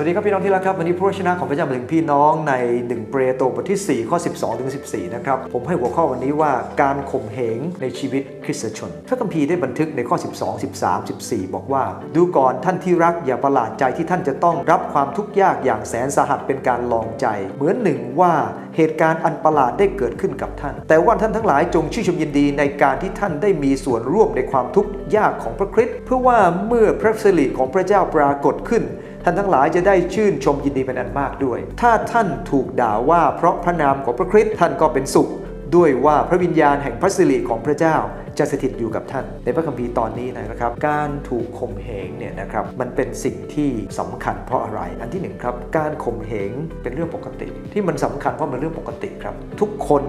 วัสดีครับพี่น้องที่รักครับวันนี้พระวจนะของพระเจ้ามาถึงพี่น้องใน 1 เปรโตบทที่ 4 ข้อ 12ถึง14 นะครับ ผมให้หัวข้อวันนี้ว่าการข่มเหงในชีวิตคริสตชนพระคัมภีร์ได้บันทึกในข้อ 12 13 14 บอกว่า ดูก่อนท่านที่รักอย่าประหลาดใจที่ท่านจะต้องรับความทุกข์ยากอย่างแสนสาหัสเป็นการลองใจ เหมือนหนึ่งว่าเหตุการณ์อันประหลาดได้เกิดขึ้นกับท่าน แต่ว่าท่านทั้งหลายจงชื่นชมยินดีในการที่ท่านได้มีส่วนร่วมในความทุกข์ยากของพระคริสต์เพื่อว่าเมื่อพระสิริของพระเจ้าปรากฏขึ้น ท่านทั้งหลายจะได้ชื่นชมยินดีเป็นอันมากด้วย ถ้าท่านถูกด่าว่าเพราะพระนามของพระคริสต์ท่านก็เป็นสุข ด้วยว่าพระวิญญาณแห่งพระสิริของพระเจ้าจะสถิตอยู่กับท่าน ในพระคัมภีร์ตอนนี้นะครับ การถูกข่มเหงเนี่ยนะครับมันเป็นสิ่งที่สำคัญเพราะอะไร อันที่หนึ่งครับ การข่มเหงเป็นเรื่องปกติ ที่มันสำคัญเพราะมันเรื่องปกติครับ ทุกคน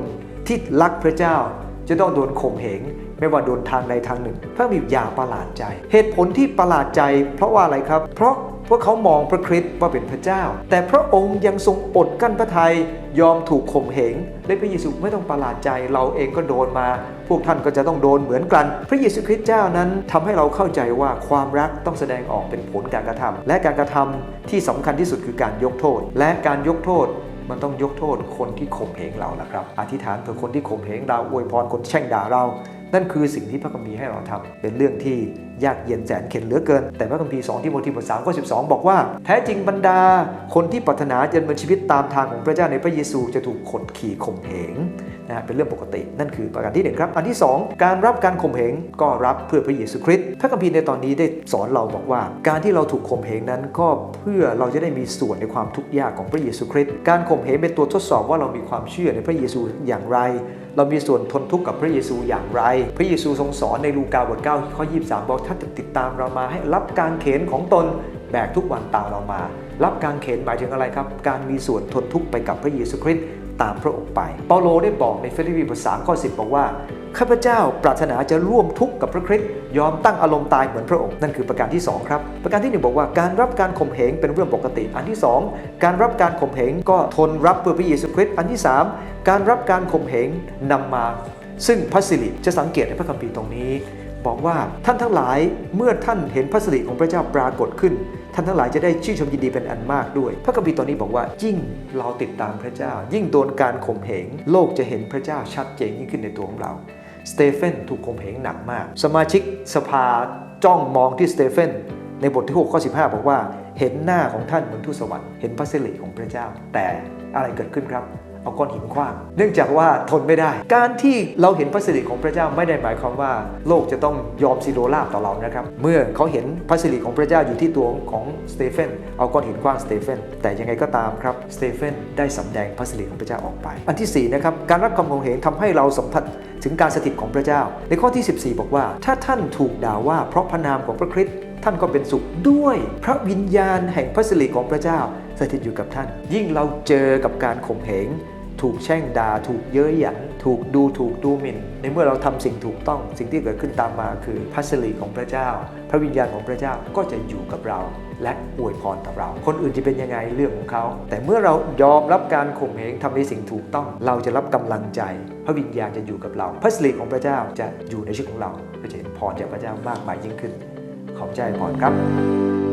ที่รักพระเจ้าจะต้องโดนข่มเหงไม่ว่าโดนทางใดทางหนึ่งพระบิดอย่าประหลาดใจ เหตุผลที่ประหลาดใจ เพราะว่าอะไรครับ เพราะ พวกเขามองพระคริสต์ว่าเป็นพระเจ้า แต่พระองค์ยังทรงอดกั้นพระทัยยอมถูกข่มเหงและพระเยซูไม่ต้องประหลาดใจเราเองก็โดนมา พวกท่านก็จะต้องโดนเหมือนกัน พระเยซูคริสต์เจ้านั้นทำให้เราเข้าใจว่าความรักต้องแสดงออกเป็นผลการกระทำและการกระทำที่สำคัญที่สุดคือการยกโทษ และการยกโทษมันต้องยกโทษคนที่ข่มเหงเราละครับ อธิษฐานเผื่อคนที่ข่มเหงเราอวยพรคนแช่งด่าเรา นั่นคือสิ่งที่พระคัมภีร์ให้เราทำเป็นเรื่องที่ยากเย็นแสนเข็ญเหลือเกิน แต่พระคัมภีร์2ที่โมธีบท3ข้อ12บอกว่า แท้จริงบรรดา คนที่ปรารถนาจะดำเนินชีวิตตามทางของพระเจ้าในพระเยซูจะถูกขดขี่ข่มเหงนะฮะเป็นเรื่องปกติ นั่นคือประการที่หนึ่งครับ อันที่ 2 การรับการข่มเหงก็รับเพื่อพระเยซูคริสต์พระคัมภีร์ในตอนนี้ได้สอนเราบอกว่า การที่เราถูกข่มเหงนั้นก็เพื่อเราจะได้มีส่วนในความทุกข์ยากของพระเยซูคริสต์การข่มเหงเป็นตัวทดสอบว่าเรามีความเชื่อในพระเยซูอย่างไร เรามีส่วนทนทุกข์กับพระเยซูอย่างไรพระเยซูทรงสอนในลูกาบท9ข้อ 23 บอกถ้าติดตามเรามาให้รับการเขนของตนแบกทุกวันตามเรามา รับการเขนหมายถึงอะไรครับ การมีส่วนทนทุกข์ไปกับพระเยซูคริสต์ตามพระองค์ไป เปาโลได้บอกในฟิลิปปีบท3ข้อ 10 บอกว่าข้าพเจ้าปรารถนาจะร่วมทุกข์กับพระคริสต์ยอมตั้งอารมณ์ตายเหมือนพระองค์นั่นคือประการที่ 2 ครับ ประการที่ 1 บอกว่าการรับการข่มเหงเป็นเรื่องปกติ อันที่ 2 การรับการข่มเหงก็ทนรับเพื่อพระเยซูคริสต์อันที่ 3 การรับการข่มเหงนำมา ซึ่งพระสิริจะสังเกตในพระคัมภีร์ตรงนี้ บอกว่าท่านทั้งหลายเมื่อท่านเห็นพระสิริของพระเจ้าปรากฏขึ้น ท่านทั้งหลายจะได้ชื่นชมยินดีเป็นอันมากด้วย พระคัมภีร์ตอนนี้บอกว่ายิ่งเราติดตามพระเจ้า ยิ่งโดนการข่มเหงโลกจะเห็นพระเจ้าชัดเจนยิ่งขึ้นในตัวของเราสเตเฟนถูกข่มเหงหนักมาก สมาชิกสภาจ้องมองที่สเตเฟนในบทที่6ข้อ15 บอกว่า เห็นหน้าของท่านเหมือนทูตสวรรค์เห็นพระสิริของพระเจ้า แต่อะไรเกิดขึ้นครับ เอาก้อนหินขว้าง เนื่องจากว่าทนไม่ได้ การที่เราเห็นพระสิริของพระเจ้าไม่ได้หมายความว่า โลกจะต้องยอมซีโรราบต่อเรานะครับ เมื่อเขาเห็นพระสิริของพระเจ้าอยู่ที่ตัวของสเตเฟนเอาก้อนหินขว้างสเตเฟนแต่ยังไงก็ตามครับสเตเฟนได้สำแดงพระสิริของพระเจ้าออกไป อันที่สี่นะครับการรับคำโงเหงทำให้เราสัมผัสถึงการสถิตของพระเจ้า ในข้อที่ 14 บอกว่า ถ้าท่านถูกด่าว่าเพราะพระนามของพระคริสต์ท่านก็เป็นสุขด้วยพระวิญญาณแห่งพระสิริของพระเจ้าสถิตอยู่กับท่าน ยิ่งเราเจอกับการข่มเหง ถูกแช่งด่า ถูกเย้ยหยัน ถูกดูถูกดูหมิ่น ในเมื่อเราทำสิ่งถูกต้อง สิ่งที่เกิดขึ้นตามมาคือพระสิริของพระเจ้า พระวิญญาณของพระเจ้าก็จะอยู่กับเรา และอวยพรกับเรา คนอื่นจะเป็นยังไงเรื่องของเขา แต่เมื่อเรายอมรับการข่มเหงทำในสิ่งถูกต้อง เราจะรับกำลังใจ พระวิญญาณจะอยู่กับเรา พระสิริของพระเจ้าจะอยู่ในชีวิตของเราก็จะเห็นพรจากพระเจ้ามากมายยิ่งขึ้น ขอบใจพรครับ